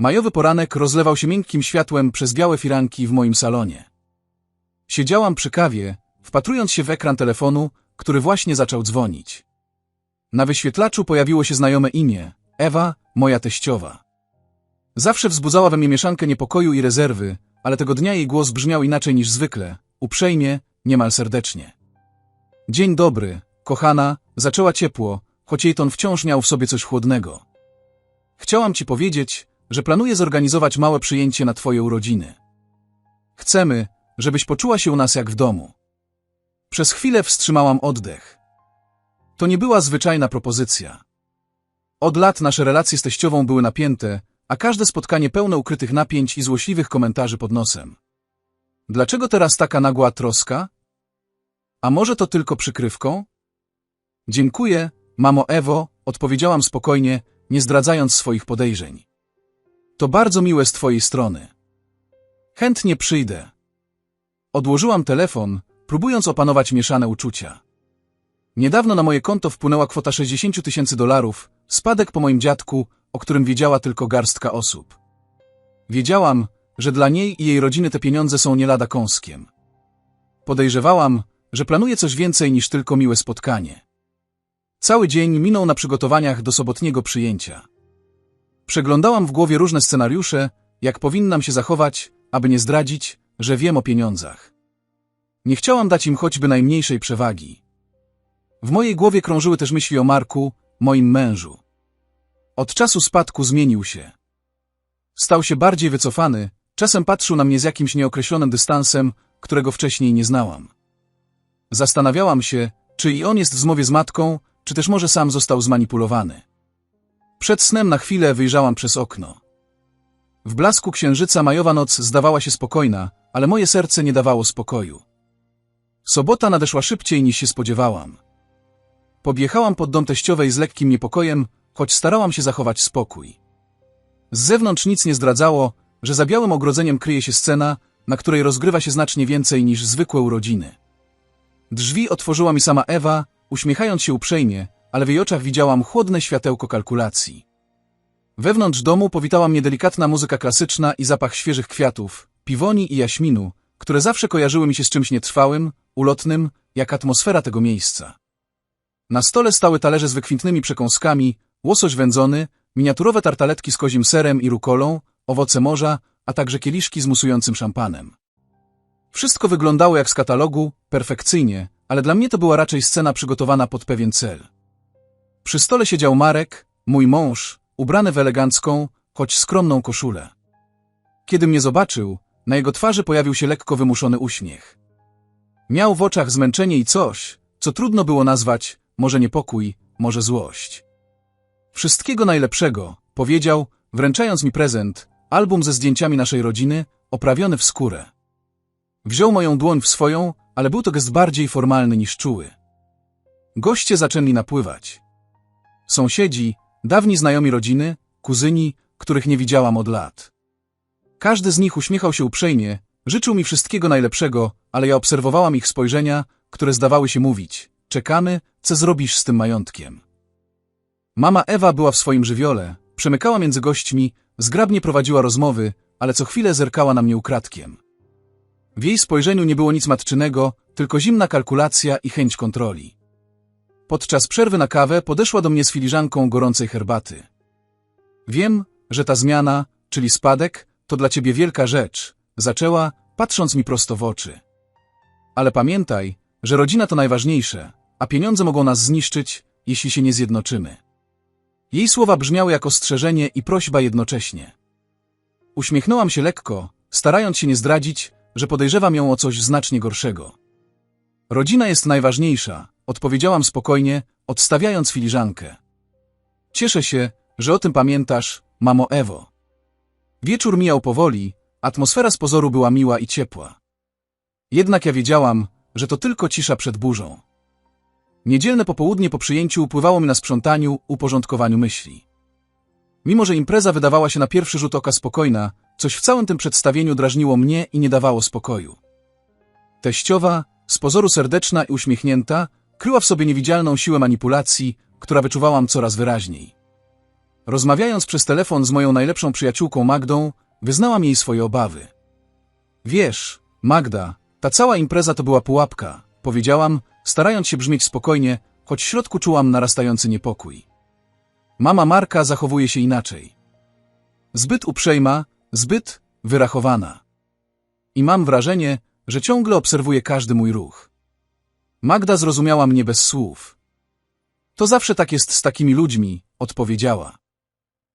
Majowy poranek rozlewał się miękkim światłem przez białe firanki w moim salonie. Siedziałam przy kawie, wpatrując się w ekran telefonu, który właśnie zaczął dzwonić. Na wyświetlaczu pojawiło się znajome imię Ewa, moja teściowa. Zawsze wzbudzała we mnie mieszankę niepokoju i rezerwy, ale tego dnia jej głos brzmiał inaczej niż zwykle, uprzejmie, niemal serdecznie. Dzień dobry, kochana, zaczęła ciepło, choć jej ton wciąż miał w sobie coś chłodnego. Chciałam ci powiedzieć, że planuję zorganizować małe przyjęcie na twoje urodziny. Chcemy, żebyś poczuła się u nas jak w domu. Przez chwilę wstrzymałam oddech. To nie była zwyczajna propozycja. Od lat nasze relacje z teściową były napięte, a każde spotkanie pełne ukrytych napięć i złośliwych komentarzy pod nosem. Dlaczego teraz taka nagła troska? A może to tylko przykrywką? Dziękuję, mamo Ewo, odpowiedziałam spokojnie, nie zdradzając swoich podejrzeń. To bardzo miłe z twojej strony. Chętnie przyjdę. Odłożyłam telefon, próbując opanować mieszane uczucia. Niedawno na moje konto wpłynęła kwota 60 tysięcy dolarów, spadek po moim dziadku, o którym wiedziała tylko garstka osób. Wiedziałam, że dla niej i jej rodziny te pieniądze są nie lada kąskiem. Podejrzewałam, że planuje coś więcej niż tylko miłe spotkanie. Cały dzień minął na przygotowaniach do sobotniego przyjęcia. Przeglądałam w głowie różne scenariusze, jak powinnam się zachować, aby nie zdradzić, że wiem o pieniądzach. Nie chciałam dać im choćby najmniejszej przewagi. W mojej głowie krążyły też myśli o Marku, moim mężu. Od czasu spadku zmienił się. Stał się bardziej wycofany, czasem patrzył na mnie z jakimś nieokreślonym dystansem, którego wcześniej nie znałam. Zastanawiałam się, czy i on jest w zmowie z matką, czy też może sam został zmanipulowany. Przed snem na chwilę wyjrzałam przez okno. W blasku księżyca majowa noc zdawała się spokojna, ale moje serce nie dawało spokoju. Sobota nadeszła szybciej niż się spodziewałam. Podjechałam pod dom teściowej z lekkim niepokojem, choć starałam się zachować spokój. Z zewnątrz nic nie zdradzało, że za białym ogrodzeniem kryje się scena, na której rozgrywa się znacznie więcej niż zwykłe urodziny. Drzwi otworzyła mi sama Ewa, uśmiechając się uprzejmie, ale w jej oczach widziałam chłodne światełko kalkulacji. Wewnątrz domu powitała mnie delikatna muzyka klasyczna i zapach świeżych kwiatów, piwoni i jaśminu, które zawsze kojarzyły mi się z czymś nietrwałym, ulotnym, jak atmosfera tego miejsca. Na stole stały talerze z wykwintnymi przekąskami, łosoś wędzony, miniaturowe tartaletki z kozim serem i rukolą, owoce morza, a także kieliszki z musującym szampanem. Wszystko wyglądało jak z katalogu, perfekcyjnie, ale dla mnie to była raczej scena przygotowana pod pewien cel. Przy stole siedział Marek, mój mąż, ubrany w elegancką, choć skromną koszulę. Kiedy mnie zobaczył, na jego twarzy pojawił się lekko wymuszony uśmiech. Miał w oczach zmęczenie i coś, co trudno było nazwać, może niepokój, może złość. Wszystkiego najlepszego, powiedział, wręczając mi prezent, album ze zdjęciami naszej rodziny, oprawiony w skórę. Wziął moją dłoń w swoją, ale był to gest bardziej formalny niż czuły. Goście zaczęli napływać. Sąsiedzi, dawni znajomi rodziny, kuzyni, których nie widziałam od lat. Każdy z nich uśmiechał się uprzejmie, życzył mi wszystkiego najlepszego, ale ja obserwowałam ich spojrzenia, które zdawały się mówić. Czekamy, co zrobisz z tym majątkiem. Mama Ewa była w swoim żywiole, przemykała między gośćmi, zgrabnie prowadziła rozmowy, ale co chwilę zerkała na mnie ukradkiem. W jej spojrzeniu nie było nic matczynego, tylko zimna kalkulacja i chęć kontroli. Podczas przerwy na kawę podeszła do mnie z filiżanką gorącej herbaty. Wiem, że ta zmiana, czyli spadek, to dla ciebie wielka rzecz, zaczęła, patrząc mi prosto w oczy. Ale pamiętaj, że rodzina to najważniejsze, a pieniądze mogą nas zniszczyć, jeśli się nie zjednoczymy. Jej słowa brzmiały jak ostrzeżenie i prośba jednocześnie. Uśmiechnęłam się lekko, starając się nie zdradzić, że podejrzewam ją o coś znacznie gorszego. Rodzina jest najważniejsza, odpowiedziałam spokojnie, odstawiając filiżankę. Cieszę się, że o tym pamiętasz, mamo Ewo. Wieczór mijał powoli, atmosfera z pozoru była miła i ciepła. Jednak ja wiedziałam, że to tylko cisza przed burzą. Niedzielne popołudnie po przyjęciu upływało mi na sprzątaniu, uporządkowaniu myśli. Mimo, że impreza wydawała się na pierwszy rzut oka spokojna, coś w całym tym przedstawieniu drażniło mnie i nie dawało spokoju. Teściowa, z pozoru serdeczna i uśmiechnięta, kryła w sobie niewidzialną siłę manipulacji, która wyczuwałam coraz wyraźniej. Rozmawiając przez telefon z moją najlepszą przyjaciółką Magdą, wyznałam jej swoje obawy. Wiesz, Magda, ta cała impreza to była pułapka, powiedziałam, starając się brzmieć spokojnie, choć w środku czułam narastający niepokój. Mama Marka zachowuje się inaczej. Zbyt uprzejma, zbyt wyrachowana. I mam wrażenie, że ciągle obserwuje każdy mój ruch. Magda zrozumiała mnie bez słów. To zawsze tak jest z takimi ludźmi, odpowiedziała.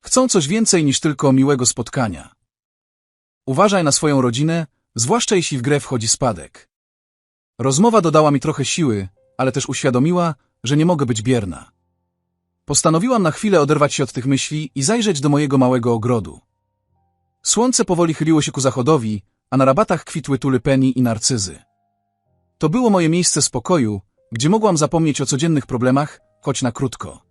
Chcą coś więcej niż tylko miłego spotkania. Uważaj na swoją rodzinę, zwłaszcza jeśli w grę wchodzi spadek. Rozmowa dodała mi trochę siły, ale też uświadomiła, że nie mogę być bierna. Postanowiłam na chwilę oderwać się od tych myśli i zajrzeć do mojego małego ogrodu. Słońce powoli chyliło się ku zachodowi, a na rabatach kwitły tulypeni i narcyzy. To było moje miejsce spokoju, gdzie mogłam zapomnieć o codziennych problemach, choć na krótko.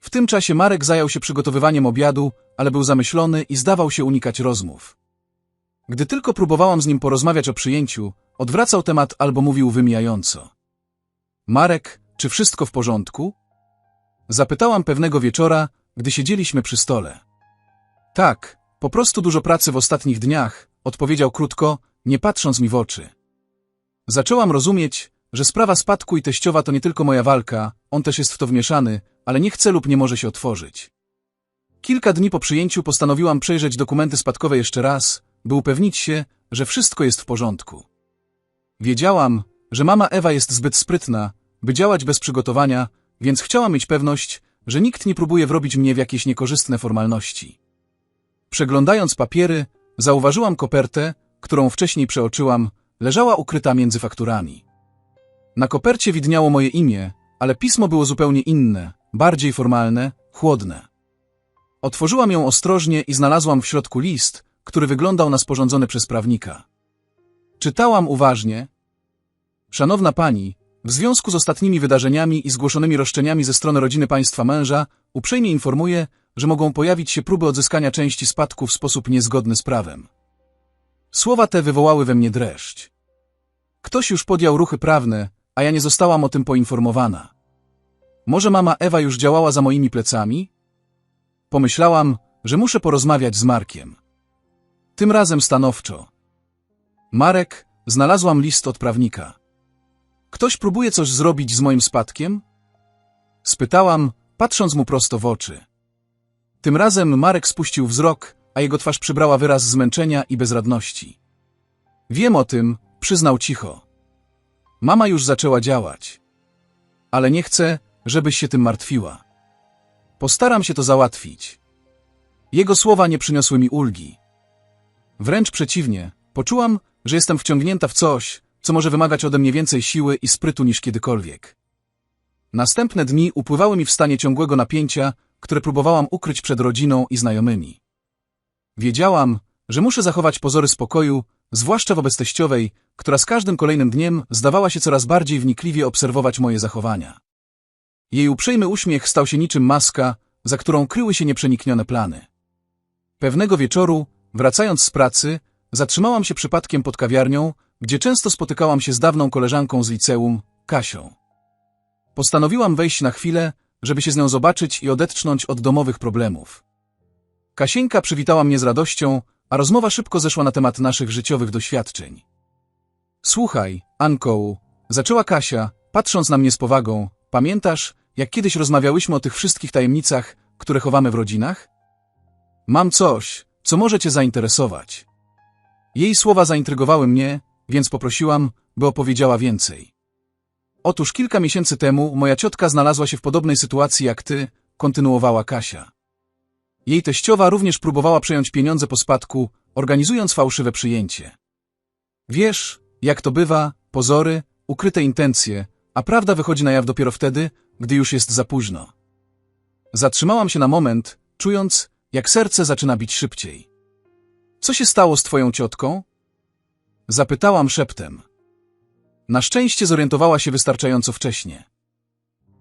W tym czasie Marek zajął się przygotowywaniem obiadu, ale był zamyślony i zdawał się unikać rozmów. Gdy tylko próbowałam z nim porozmawiać o przyjęciu, odwracał temat albo mówił wymijająco. Marek, czy wszystko w porządku? Zapytałam pewnego wieczora, gdy siedzieliśmy przy stole. Tak, po prostu dużo pracy w ostatnich dniach, odpowiedział krótko, nie patrząc mi w oczy. Zaczęłam rozumieć, że sprawa spadku i teściowa to nie tylko moja walka, on też jest w to wmieszany, ale nie chce lub nie może się otworzyć. Kilka dni po przyjęciu postanowiłam przejrzeć dokumenty spadkowe jeszcze raz, by upewnić się, że wszystko jest w porządku. Wiedziałam, że mama Ewa jest zbyt sprytna, by działać bez przygotowania, więc chciałam mieć pewność, że nikt nie próbuje wrobić mnie w jakieś niekorzystne formalności. Przeglądając papiery, zauważyłam kopertę, którą wcześniej przeoczyłam, leżała ukryta między fakturami. Na kopercie widniało moje imię, ale pismo było zupełnie inne, bardziej formalne, chłodne. Otworzyłam ją ostrożnie i znalazłam w środku list, który wyglądał na sporządzony przez prawnika. Czytałam uważnie. Szanowna pani, w związku z ostatnimi wydarzeniami i zgłoszonymi roszczeniami ze strony rodziny państwa męża, uprzejmie informuję, że mogą pojawić się próby odzyskania części spadku w sposób niezgodny z prawem. Słowa te wywołały we mnie dreszcz. Ktoś już podjął ruchy prawne, a ja nie zostałam o tym poinformowana. Może mama Ewa już działała za moimi plecami? Pomyślałam, że muszę porozmawiać z Markiem. Tym razem stanowczo. Marek, znalazłam list od prawnika. Ktoś próbuje coś zrobić z moim spadkiem? Spytałam, patrząc mu prosto w oczy. Tym razem Marek spuścił wzrok, a jego twarz przybrała wyraz zmęczenia i bezradności. Wiem o tym, przyznał cicho. Mama już zaczęła działać. Ale nie chcę, żebyś się tym martwiła. Postaram się to załatwić. Jego słowa nie przyniosły mi ulgi. Wręcz przeciwnie, poczułam, że jestem wciągnięta w coś, co może wymagać ode mnie więcej siły i sprytu niż kiedykolwiek. Następne dni upływały mi w stanie ciągłego napięcia, które próbowałam ukryć przed rodziną i znajomymi. Wiedziałam, że muszę zachować pozory spokoju, zwłaszcza wobec teściowej, która z każdym kolejnym dniem zdawała się coraz bardziej wnikliwie obserwować moje zachowania. Jej uprzejmy uśmiech stał się niczym maska, za którą kryły się nieprzeniknione plany. Pewnego wieczoru, wracając z pracy, zatrzymałam się przypadkiem pod kawiarnią, gdzie często spotykałam się z dawną koleżanką z liceum, Kasią. Postanowiłam wejść na chwilę, żeby się z nią zobaczyć i odetchnąć od domowych problemów. Kasieńka przywitała mnie z radością, a rozmowa szybko zeszła na temat naszych życiowych doświadczeń. Słuchaj, Ankoł, zaczęła Kasia, patrząc na mnie z powagą, pamiętasz, jak kiedyś rozmawiałyśmy o tych wszystkich tajemnicach, które chowamy w rodzinach? Mam coś, co może cię zainteresować. Jej słowa zaintrygowały mnie, więc poprosiłam, by opowiedziała więcej. Otóż kilka miesięcy temu moja ciotka znalazła się w podobnej sytuacji jak ty, kontynuowała Kasia. Jej teściowa również próbowała przejąć pieniądze po spadku, organizując fałszywe przyjęcie. Wiesz, jak to bywa, pozory, ukryte intencje, a prawda wychodzi na jaw dopiero wtedy, gdy już jest za późno. Zatrzymałam się na moment, czując, jak serce zaczyna bić szybciej. Co się stało z twoją ciotką? Zapytałam szeptem. Na szczęście zorientowała się wystarczająco wcześnie.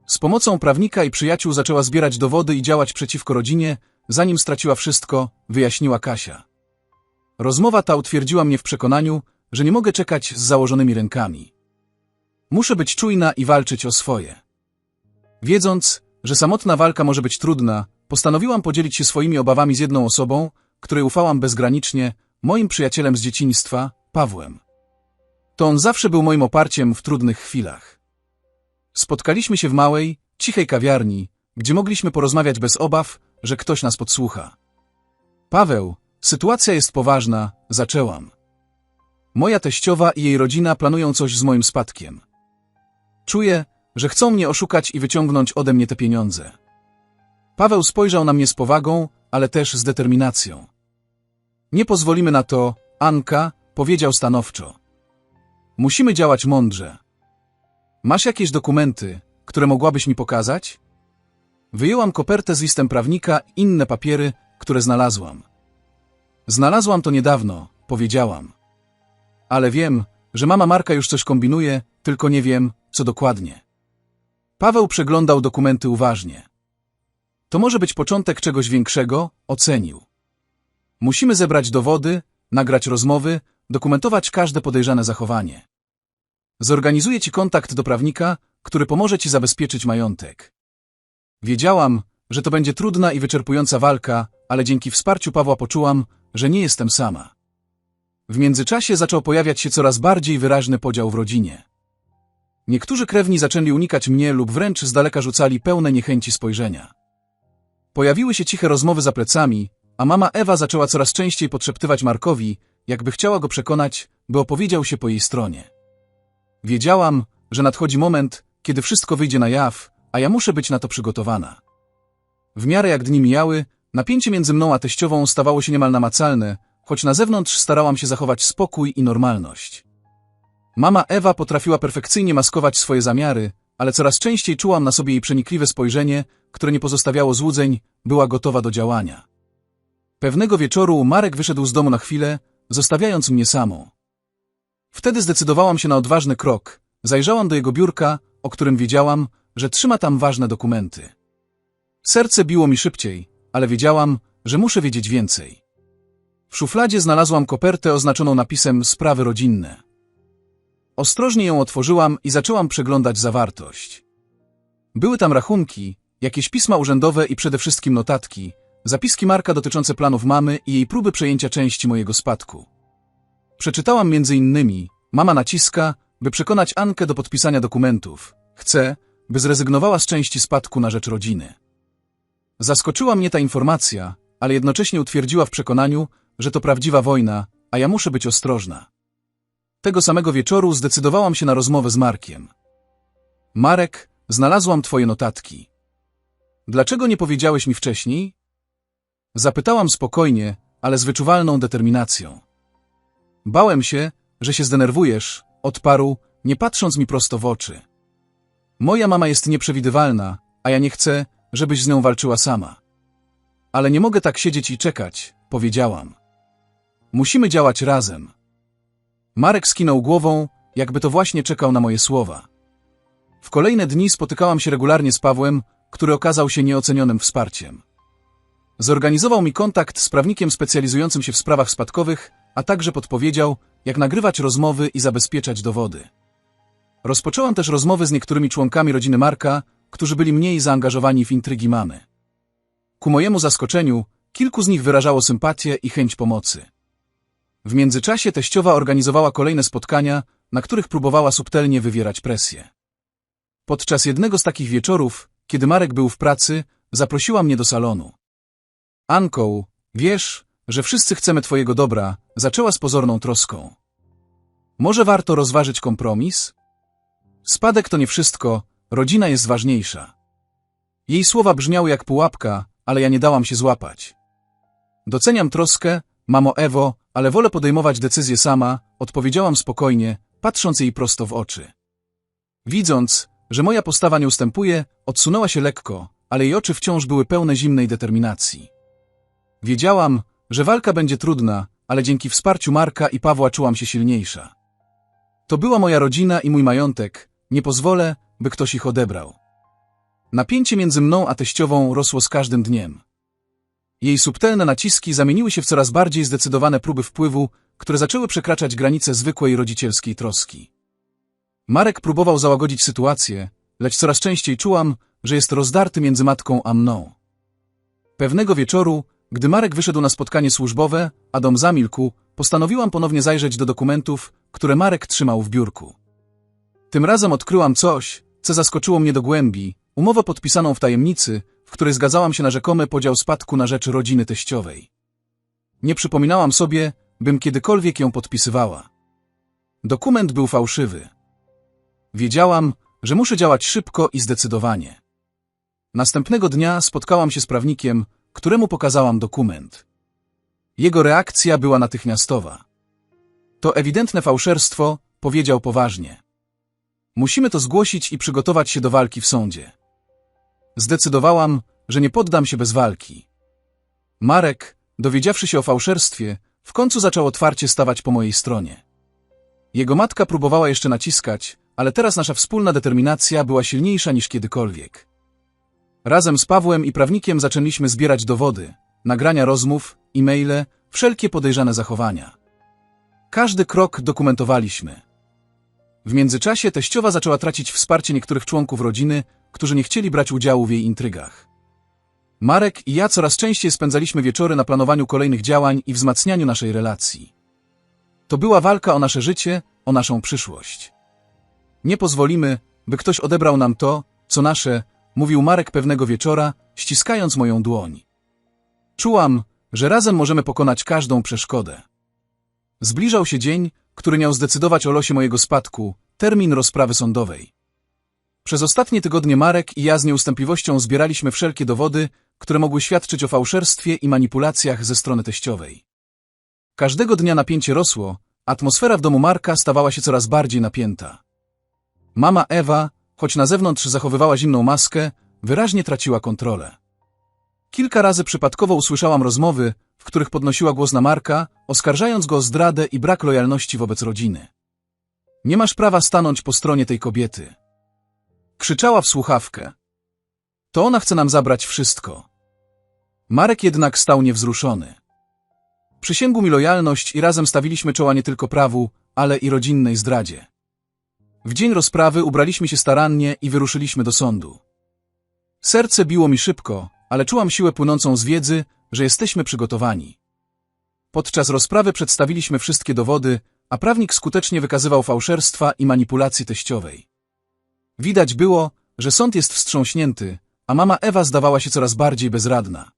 Z pomocą prawnika i przyjaciół zaczęła zbierać dowody i działać przeciwko rodzinie, zanim straciła wszystko, wyjaśniła Kasia. Rozmowa ta utwierdziła mnie w przekonaniu, że nie mogę czekać z założonymi rękami. Muszę być czujna i walczyć o swoje. Wiedząc, że samotna walka może być trudna, postanowiłam podzielić się swoimi obawami z jedną osobą, której ufałam bezgranicznie, moim przyjacielem z dzieciństwa, Pawłem. To on zawsze był moim oparciem w trudnych chwilach. Spotkaliśmy się w małej, cichej kawiarni, gdzie mogliśmy porozmawiać bez obaw, że ktoś nas podsłucha. Paweł, sytuacja jest poważna, zaczęłam. Moja teściowa i jej rodzina planują coś z moim spadkiem. Czuję, że chcą mnie oszukać i wyciągnąć ode mnie te pieniądze. Paweł spojrzał na mnie z powagą, ale też z determinacją. Nie pozwolimy na to, Anka, powiedział stanowczo. Musimy działać mądrze. Masz jakieś dokumenty, które mogłabyś mi pokazać? Wyjęłam kopertę z listem prawnika i inne papiery, które znalazłam. Znalazłam to niedawno, powiedziałam. Ale wiem, że mama Marka już coś kombinuje, tylko nie wiem, co dokładnie. Paweł przeglądał dokumenty uważnie. To może być początek czegoś większego, ocenił. Musimy zebrać dowody, nagrać rozmowy, dokumentować każde podejrzane zachowanie. Zorganizuję ci kontakt do prawnika, który pomoże ci zabezpieczyć majątek. Wiedziałam, że to będzie trudna i wyczerpująca walka, ale dzięki wsparciu Pawła poczułam, że nie jestem sama. W międzyczasie zaczął pojawiać się coraz bardziej wyraźny podział w rodzinie. Niektórzy krewni zaczęli unikać mnie lub wręcz z daleka rzucali pełne niechęci spojrzenia. Pojawiły się ciche rozmowy za plecami, a mama Ewa zaczęła coraz częściej podszeptywać Markowi, jakby chciała go przekonać, by opowiedział się po jej stronie. Wiedziałam, że nadchodzi moment, kiedy wszystko wyjdzie na jaw, a ja muszę być na to przygotowana. W miarę jak dni mijały, napięcie między mną a teściową stawało się niemal namacalne, choć na zewnątrz starałam się zachować spokój i normalność. Mama Ewa potrafiła perfekcyjnie maskować swoje zamiary, ale coraz częściej czułam na sobie jej przenikliwe spojrzenie, które nie pozostawiało złudzeń, była gotowa do działania. Pewnego wieczoru Marek wyszedł z domu na chwilę, zostawiając mnie samą. Wtedy zdecydowałam się na odważny krok. Zajrzałam do jego biurka, o którym wiedziałam, że trzyma tam ważne dokumenty. Serce biło mi szybciej, ale wiedziałam, że muszę wiedzieć więcej. W szufladzie znalazłam kopertę oznaczoną napisem sprawy rodzinne. Ostrożnie ją otworzyłam i zaczęłam przeglądać zawartość. Były tam rachunki, jakieś pisma urzędowe i przede wszystkim notatki, zapiski Marka dotyczące planów mamy i jej próby przejęcia części mojego spadku. Przeczytałam między innymi, mama naciska, by przekonać Ankę do podpisania dokumentów. Chce, by zrezygnowała z części spadku na rzecz rodziny. Zaskoczyła mnie ta informacja, ale jednocześnie utwierdziła w przekonaniu, że to prawdziwa wojna, a ja muszę być ostrożna. Tego samego wieczoru zdecydowałam się na rozmowę z Markiem. Marek, znalazłam twoje notatki. Dlaczego nie powiedziałeś mi wcześniej? Zapytałam spokojnie, ale z wyczuwalną determinacją. Bałem się, że się zdenerwujesz, odparł, nie patrząc mi prosto w oczy. Moja mama jest nieprzewidywalna, a ja nie chcę, żebyś z nią walczyła sama. Ale nie mogę tak siedzieć i czekać, powiedziałam. Musimy działać razem. Marek skinął głową, jakby to właśnie czekał na moje słowa. W kolejne dni spotykałam się regularnie z Pawłem, który okazał się nieocenionym wsparciem. Zorganizował mi kontakt z prawnikiem specjalizującym się w sprawach spadkowych, a także podpowiedział, jak nagrywać rozmowy i zabezpieczać dowody. Rozpoczęłam też rozmowy z niektórymi członkami rodziny Marka, którzy byli mniej zaangażowani w intrygi mamy. Ku mojemu zaskoczeniu, kilku z nich wyrażało sympatię i chęć pomocy. W międzyczasie teściowa organizowała kolejne spotkania, na których próbowała subtelnie wywierać presję. Podczas jednego z takich wieczorów, kiedy Marek był w pracy, zaprosiła mnie do salonu. Anką, wiesz, że wszyscy chcemy twojego dobra, zaczęła z pozorną troską. Może warto rozważyć kompromis? Spadek to nie wszystko, rodzina jest ważniejsza. Jej słowa brzmiały jak pułapka, ale ja nie dałam się złapać. Doceniam troskę, mamo Ewo, ale wolę podejmować decyzję sama, odpowiedziałam spokojnie, patrząc jej prosto w oczy. Widząc, że moja postawa nie ustępuje, odsunęła się lekko, ale jej oczy wciąż były pełne zimnej determinacji. Wiedziałam, że walka będzie trudna, ale dzięki wsparciu Marka i Pawła czułam się silniejsza. To była moja rodzina i mój majątek, nie pozwolę, by ktoś ich odebrał. Napięcie między mną a teściową rosło z każdym dniem. Jej subtelne naciski zamieniły się w coraz bardziej zdecydowane próby wpływu, które zaczęły przekraczać granice zwykłej rodzicielskiej troski. Marek próbował załagodzić sytuację, lecz coraz częściej czułam, że jest rozdarty między matką a mną. Pewnego wieczoru, gdy Marek wyszedł na spotkanie służbowe, a dom zamilkł, postanowiłam ponownie zajrzeć do dokumentów, które Marek trzymał w biurku. Tym razem odkryłam coś, co zaskoczyło mnie do głębi, umowę podpisaną w tajemnicy, w której zgadzałam się na rzekomy podział spadku na rzecz rodziny teściowej. Nie przypominałam sobie, bym kiedykolwiek ją podpisywała. Dokument był fałszywy. Wiedziałam, że muszę działać szybko i zdecydowanie. Następnego dnia spotkałam się z prawnikiem, któremu pokazałam dokument. Jego reakcja była natychmiastowa. To ewidentne fałszerstwo, powiedział poważnie. Musimy to zgłosić i przygotować się do walki w sądzie. Zdecydowałam, że nie poddam się bez walki. Marek, dowiedziawszy się o fałszerstwie, w końcu zaczął otwarcie stawać po mojej stronie. Jego matka próbowała jeszcze naciskać, ale teraz nasza wspólna determinacja była silniejsza niż kiedykolwiek. Razem z Pawłem i prawnikiem zaczęliśmy zbierać dowody, nagrania rozmów, e-maile, wszelkie podejrzane zachowania. Każdy krok dokumentowaliśmy. W międzyczasie teściowa zaczęła tracić wsparcie niektórych członków rodziny, którzy nie chcieli brać udziału w jej intrygach. Marek i ja coraz częściej spędzaliśmy wieczory na planowaniu kolejnych działań i wzmacnianiu naszej relacji. To była walka o nasze życie, o naszą przyszłość. Nie pozwolimy, by ktoś odebrał nam to, co nasze, mówił Marek pewnego wieczora, ściskając moją dłoń. Czułam, że razem możemy pokonać każdą przeszkodę. Zbliżał się dzień, który miał zdecydować o losie mojego spadku, termin rozprawy sądowej. Przez ostatnie tygodnie Marek i ja z nieustępliwością zbieraliśmy wszelkie dowody, które mogły świadczyć o fałszerstwie i manipulacjach ze strony teściowej. Każdego dnia napięcie rosło, atmosfera w domu Marka stawała się coraz bardziej napięta. Mama Ewa, choć na zewnątrz zachowywała zimną maskę, wyraźnie traciła kontrolę. Kilka razy przypadkowo usłyszałam rozmowy, w których podnosiła głos na Marka, oskarżając go o zdradę i brak lojalności wobec rodziny. Nie masz prawa stanąć po stronie tej kobiety. Krzyczała w słuchawkę. To ona chce nam zabrać wszystko. Marek jednak stał niewzruszony. Przysięgł mi lojalność i razem stawiliśmy czoła nie tylko prawu, ale i rodzinnej zdradzie. W dzień rozprawy ubraliśmy się starannie i wyruszyliśmy do sądu. Serce biło mi szybko, ale czułam siłę płynącą z wiedzy, że jesteśmy przygotowani. Podczas rozprawy przedstawiliśmy wszystkie dowody, a prawnik skutecznie wykazywał fałszerstwa i manipulacji teściowej. Widać było, że sąd jest wstrząśnięty, a mama Ewa zdawała się coraz bardziej bezradna.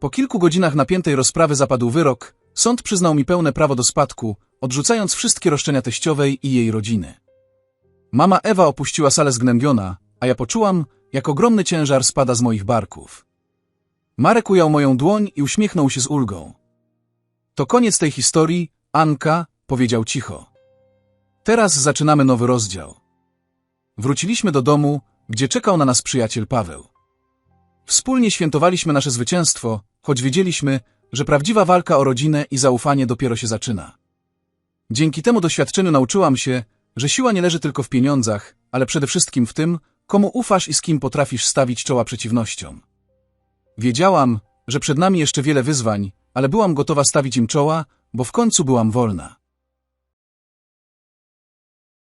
Po kilku godzinach napiętej rozprawy zapadł wyrok, sąd przyznał mi pełne prawo do spadku, odrzucając wszystkie roszczenia teściowej i jej rodziny. Mama Ewa opuściła salę zgnębiona, a ja poczułam, jak ogromny ciężar spada z moich barków. Marek ujął moją dłoń i uśmiechnął się z ulgą. To koniec tej historii, Anka, powiedział cicho. Teraz zaczynamy nowy rozdział. Wróciliśmy do domu, gdzie czekał na nas przyjaciel Paweł. Wspólnie świętowaliśmy nasze zwycięstwo, choć wiedzieliśmy, że prawdziwa walka o rodzinę i zaufanie dopiero się zaczyna. Dzięki temu doświadczeniu nauczyłam się, że siła nie leży tylko w pieniądzach, ale przede wszystkim w tym, komu ufasz i z kim potrafisz stawić czoła przeciwnościom. Wiedziałam, że przed nami jeszcze wiele wyzwań, ale byłam gotowa stawić im czoła, bo w końcu byłam wolna.